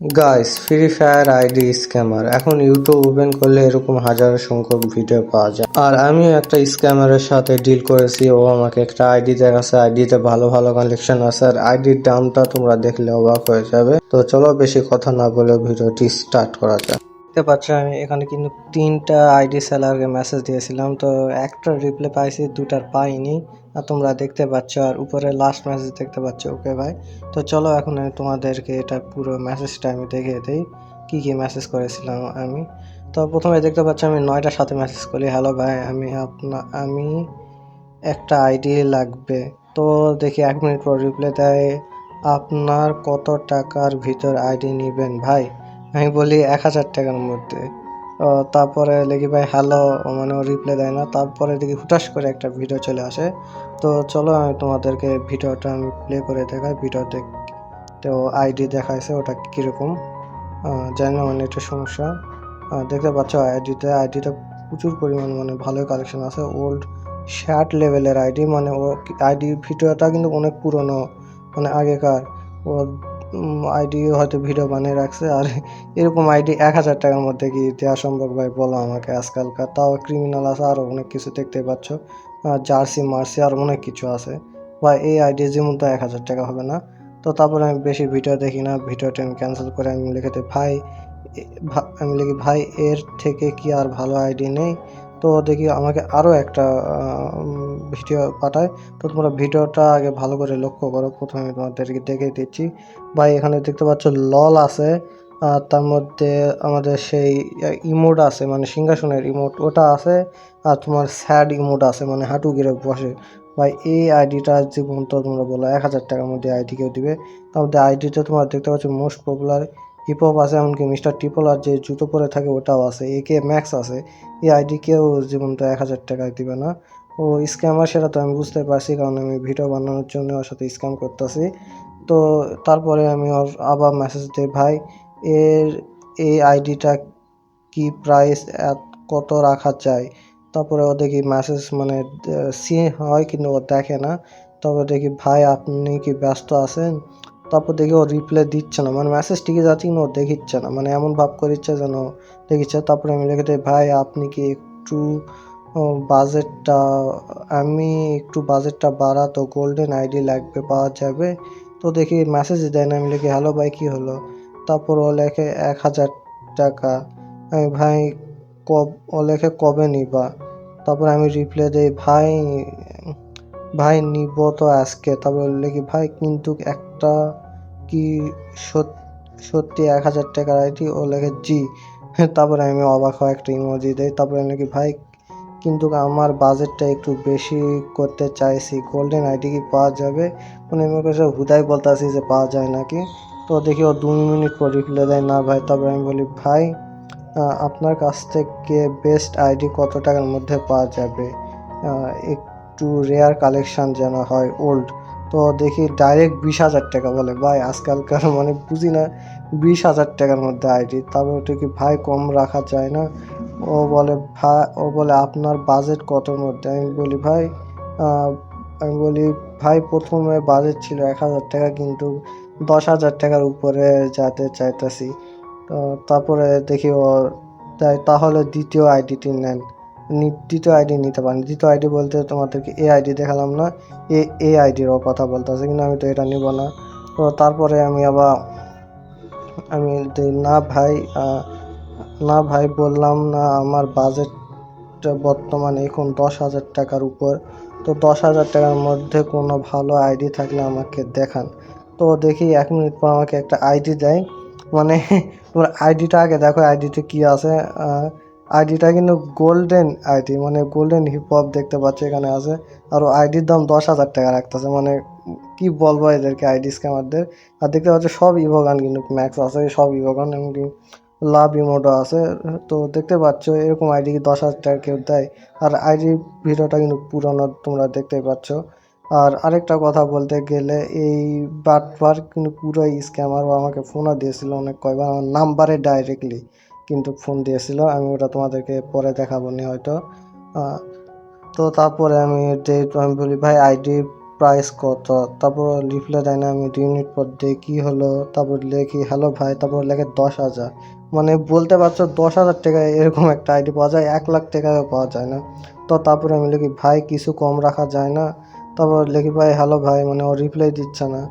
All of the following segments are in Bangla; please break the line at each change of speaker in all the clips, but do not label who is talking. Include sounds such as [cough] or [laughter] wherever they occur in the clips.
Guys free fire ID scammer এখন ইউটিউব ওপেন করলে এরকম হাজার সংখ্যক ভিডিও পাওয়া যায়। আর আমিও একটা স্ক্যামারের সাথে ডিল করেছি। ও আমাকে একটা আইডি দেখাচ্ছে। আইডিতে ভালো ভালো কালেকশন আছে। আর আইডির দামটা তোমরা দেখলে অবাক হয়ে যাবে। তো চলো বেশি কথা না বলে ভিডিওটি স্টার্ট করা যাক। দেখতে পাচ্ছ আমি এখানে কিন্তু তিনটা আইডি সেলারকে মেসেজ দিয়েছিলাম। তো একটা রিপ্লাই পাইছি, দুটার পাইনি। আর তোমরা দেখতে পাচ্ছ, আর উপরে লাস্ট মেসেজ দেখতে পাচ্ছ। ওকে ভাই তো চলো এখন আমি তোমাদেরকে এটা পুরো মেসেজটা আমি দেখিয়ে দিই, কী কী মেসেজ করেছিলাম আমি। তো প্রথমে দেখতে পাচ্ছ, আমি নয়টার সাথে মেসেজ করি। হ্যালো ভাই আমি আপনা, আমি একটা আইডি লাগবে। তো দেখি এক মিনিট পর রিপ্লাই দেয়, আপনার কত টাকার ভিতর আইডি নেবেন ভাই? আমি বলি এক হাজার টাকার মধ্যে। তারপরে দেখি ভাই, হ্যালো মানে ও রিপ্লাই দেয় না। তারপরে দেখি হুটাস করে একটা ভিডিও চলে আসে। তো চলো, আমি তোমাদেরকে ভিডিওটা আমি প্লে করে দেখাই। ভিডিওতে তো আইডি দেখাইছে, ওটা কীরকম? জানি না মানে একটা সমস্যা। দেখতে পাচ্ছ আইডিতে আইডিটা প্রচুর পরিমাণ মানে ভালোই কালেকশন আছে। ওল্ড শার্ট লেভেলের আইডি মানে ও আইডি ভিডিওটা কিন্তু অনেক পুরনো মানে আগেকার। ও আইডি হয়তো ভিডিও বানিয়ে রাখছে আর এরকম আইডি এক হাজার টাকার মধ্যে কি দেওয়া সম্ভব ভাই? বলো আমাকে আজকালকার। তাও ক্রিমিনাল আছে আরও অনেক কিছু দেখতে পাচ্ছ। জার্সি মার্সি আর অনেক কিছু আছে। বা এই আইডি যেমন তো এক হাজার টাকা হবে না। তো তারপরে আমি বেশি ভিডিও দেখি না। ভিডিওটা আমি ক্যান্সেল করে আমি লিখে ভাই আমি লিখি, ভাই, এর থেকে কি আর ভালো আইডি নেই? তো দেখি আমাকে আরও একটা ভিডিও পাঠায়। তো তোমরা ভিডিওটা আগে ভালো করে লক্ষ্য করো। প্রথমে তোমাদেরকে দেখে দিচ্ছি। ভাই, এখানে দেখতে পাচ্ছ লল আছে, আর তার মধ্যে আমাদের সেই ইমোট আছে মানে সিংহাসনের ইমোট। ওটা আছে, আর তোমার স্যাড ইমোট আছে মানে হাঁটু গিরে বসে। ভাই, এই আইডিটা জীবন তো তোমরা বলো। এক হাজার টাকার মধ্যে আইডি কেউ দিবে। তার মধ্যে আইডিতে তোমরা দেখতে পাচ্ছ মোস্ট পপুলার হিপ হপ আছে, এমনকি মিস্টার টিপল আর যে জুতো পরে থাকে ওটাও আছে এ কে ম্যাক্স আছে, এই আইডি কেউ জীবন তো এক হাজার টাকায় দিবে না। ও স্ক্যামার সেটা তো আমি বুঝতে পারছি, কারণ আমি ভিডিও বানানোর জন্য ওর সাথে স্ক্যাম করতেছি। তো তারপরে আমি ওর আবার মেসেজ দিই, ভাই, এর এই আইডিটা কি প্রাইস কত রাখা চাই তারপরে ও দেখি মেসেজ মানে সি হয়, কিন্তু ও দেখে না। তবে দেখি, ভাই, আপনি কি ব্যস্ত আছেন? তারপর দেখি ও রিপ্লাই দিচ্ছে না। মানে মেসেজ ঠিকই যাচ্ছে কিন্তু ও দেখিচ্ছে না। মানে এমন ভাব করিচ্ছে যেন দেখিচ্ছে। তারপরে আমি লিখে দিই, ভাই, আপনি কি একটু বাজেটটা আমি একটু বাজেটটা বাড়াতো গোল্ডেন আইডি লাগবে, পাওয়া যাবে? তো দেখি মেসেজ দেয় না। আমি লিখি, হ্যালো ভাই, কী হলো? তারপর ও লেখে, এক হাজার টাকা। আমি, ভাই, কব, ও লেখে, কবে নিবা? তারপর আমি রিপ্লাই দিই, ভাই ভাই নিব তো আজকে তারপর কি ভাই কিন্তু একটা কি সত- সত্যি এক হাজার টাকার আইডি ও লেখে জি। [laughs] তারপরে আমি অবাক হয়ে একটা ইমোজি দেই তারপরে নাকি ভাই কিন্তু আমার বাজেটটা একটু বেশি করতে চাইছি গোল্ডেন আইডি কি পাওয়া যাবে? মানে আমি ওর কাছে হুদাই বলতেছি যে পাওয়া যায় নাকি? তো দেখি ও দু মিনিট পর রিপ্লাই দেয় না ভাই তারপরে আমি বলি ভাই আপনার কাছ থেকে বেস্ট আইডি কত টাকার মধ্যে পাওয়া যাবে? আহ, একটু রেয়ার কালেকশন যেন হয় ওল্ড তো দেখি ডাইরেক্ট বিশ হাজার টাকা বলে। ভাই, আজকালকার মানে বুঝি না, বিশ হাজার টাকার মধ্যে আইডি তারপর দেখি ভাই কম রাখা যায় না? ও বলে ভাই ও বলে, আপনার বাজেট কতর মধ্যে? আমি বলি, ভাই আমি বলি, ভাই, প্রথমে বাজেট ছিল এক হাজার টাকা, কিন্তু দশ হাজার টাকার উপরে যাতে চাইতেছি। তো তারপরে দেখি ও, তাই তাহলে দ্বিতীয় আইডিটি নেন। দ্বিতীয় আইডি নিতে পারেন। দ্বিতীয় আইডি বলতে তোমাদেরকে এ আইডি দেখালাম না। এ এ আইডির কথা বলতেছে কিন্তু আমি তো এটা নিব না। তো তারপরে আমি আবার, আমি না ভাই না ভাই বললাম না, আমার বাজেট বর্তমানে এখন দশ হাজার টাকার উপর। তো দশ হাজার টাকার মধ্যে কোনো ভালো আইডি থাকলে আমাকে দেখান। তো দেখি এক মিনিট পর আমাকে একটা আইডি দেয়। মানে তোমার আইডিটা আগে দেখো আইডিতে কি আছে। আইডিটা কিন্তু গোল্ডেন আইডি মানে গোল্ডেন হিপ হপ দেখতে পাচ্ছ এখানে আছে। আর আইডির দাম দশ হাজার টাকা রাখতেছে মানে কি বলব এদেরকে আইডি স্ক্যামারদের আর দেখতে পাচ্ছ সব ইভোগান কিন্তু ম্যাক্স আছে, সব ইভোগান এমনকি লাভ ইমোটো আছে। তো দেখতে পাচ্ছ এরকম আইডি কি দশ হাজার টাকা কেউ দেয়। আর আইডি ভিডিওটা কিন্তু পুরোনো, তোমরা দেখতেই পাচ্ছ। আর আরেকটা কথা বলতে গেলে, এই বাটবার কিন্তু পুরোই স্ক্যামার ও আমাকে ফোনও দিয়েছিল অনেক কয়বার। আমার নাম্বারে ডাইরেক্টলি কিন্তু ফোন দিয়েছিল, আমি ওটা তোমাদেরকে পরে দেখাবো নি হয়তো। তো তারপরে আমি যে আমি বলি, ভাই আইডি প্রাইস কত? তারপর রিপ্লাই দেয় না, আমি দুই মিনিট পর দিই কী হলো, তারপর লেখি, হ্যালো ভাই, তারপর লেখে দশ হাজার। মানে বলতে পারছ, দশ হাজার টাকায় এরকম একটা আইডি পাওয়া যায়, এক লাখ টাকায়ও পাওয়া যায় না। তো তারপরে আমি লিখি, ভাই, কিছু কম রাখা যায় না। তারপর লিখি, ভাই, হ্যালো ভাই মানে ও রিপ্লাই দিচ্ছে না।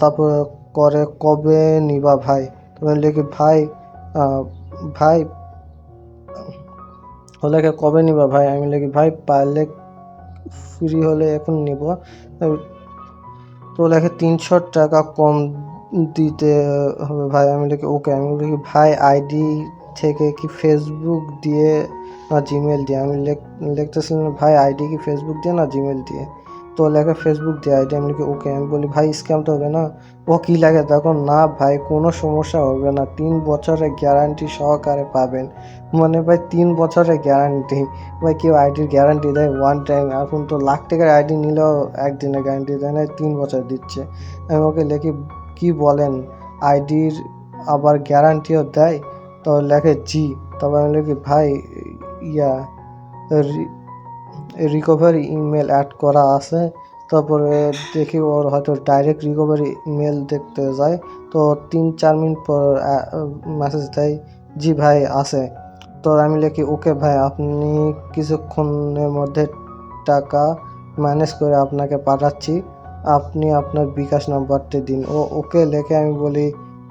তারপর করে, কবে নিবা ভাই? তারপর লিখি, ভাই ভাই ও লেখে কবে নিবা ভাই? আমি লিখি ভাই, পারলে ফ্রি হলে এখন নিব। তো লেখে তিনশো টাকা কম দিতে হবে ভাই। আমি লিখি ওকে। আমি লিখি ভাই আইডি থেকে কি ফেসবুক দিয়ে না জিমেল দিয়ে? আমি লেখ- লিখতেছিলাম, ভাই আইডি কি ফেসবুক দিয়ে না জিমেল দিয়ে? তো লেখা ফেসবুক দিয়ে আইডি, আমি লিখি ওকে, আমি বলি, ভাই স্ক্যাম তো হবে না? ও কি লাগে দেখো, না ভাই, কোনো সমস্যা হবে না। তিন বছরের গ্যারান্টি সহকারে পাবেন। মানে ভাই, তিন বছরের গ্যারান্টি ভাই, কেউ আইডির গ্যারান্টি দেয় ওয়ান টাইম এখন তো লাখ টাকার আইডি নিলেও একদিনের গ্যারান্টি দেয় না, তিন বছর দিচ্ছে। আমি ওকে লেখি, কি বলেন? আইডির আবার গ্যারান্টিও দেয়? তো লেখে, জি। তবে আমি লিখি, ভাই, ইয়া রিকভারি ইমেল অ্যাড করা আছে। তারপরে দেখি ওর হয়তো ডাইরেক্ট রিকভারি ইমেল দেখতে যায়। তো তিন, চার মিনিট পর মেসেজ দেয়, জি ভাই, আছে। তো আমি লিখি, ওকে ভাই, আপনি কিছুক্ষণের মধ্যে টাকা ম্যানেজ করে আপনাকে পাঠাচ্ছি। আপনি আপনার বিকাশ নাম্বারটি দিন। ও, ওকে লেখে আমি বলি,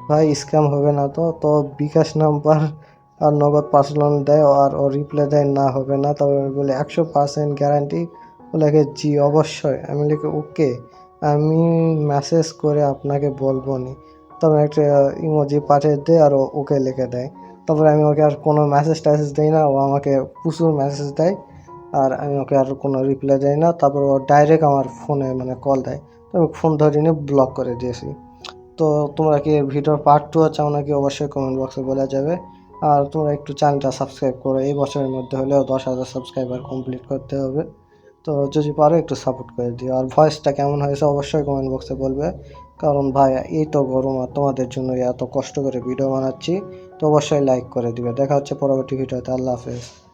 ভাই স্ক্যাম হবে না তো। তো বিকাশ নাম্বার আর নগদ পার্সোনাল দেয় আর ও রিপ্লাই দেয়, না, হবে না। তবে আমি বলি, একশো পার্সেন্ট গ্যারান্টি লেখে, জি, অবশ্যই। আমি লিখি, ওকে। আমি মেসেজ করে আপনাকে বলব নি। তবে একটা ইমোজি পাঠিয়ে দেয় আর ও, ওকে লিখে দেয়। তারপরে আমি ওকে আর কোনো মেসেজ ট্যাসেজ দিই না। ও আমাকে প্রচুর মেসেজ দেয় আর আমি ওকে আর কোনো রিপ্লাই দেয় না। তারপর ও ডাইরেক্ট আমার ফোনে মানে কল দেয়। তো আমি ফোন ধরে নিয়ে ব্লক করে দিয়েছি। তো তোমরা কি ভিডিওর পার্ট টু চাও নাকি অবশ্যই কমেন্ট বক্সে বলা যাবে। আর তোমরা একটু চ্যানেলটা সাবস্ক্রাইব করো। এই বছরের মধ্যে হলেও দশ হাজার সাবস্ক্রাইবার কমপ্লিট করতে হবে। তো যদি পারো একটু সাপোর্ট করে দিও। আর ভয়েসটা কেমন হয়েছে অবশ্যই কমেন্ট বক্সে বলবে। কারণ ভাই, এই তো গরম আর তোমাদের জন্য এত কষ্ট করে ভিডিও বানাচ্ছি। তো অবশ্যই লাইক করে দিবে। দেখা হচ্ছে পরবর্তী ভিডিওতে আল্লাহ হাফেজ।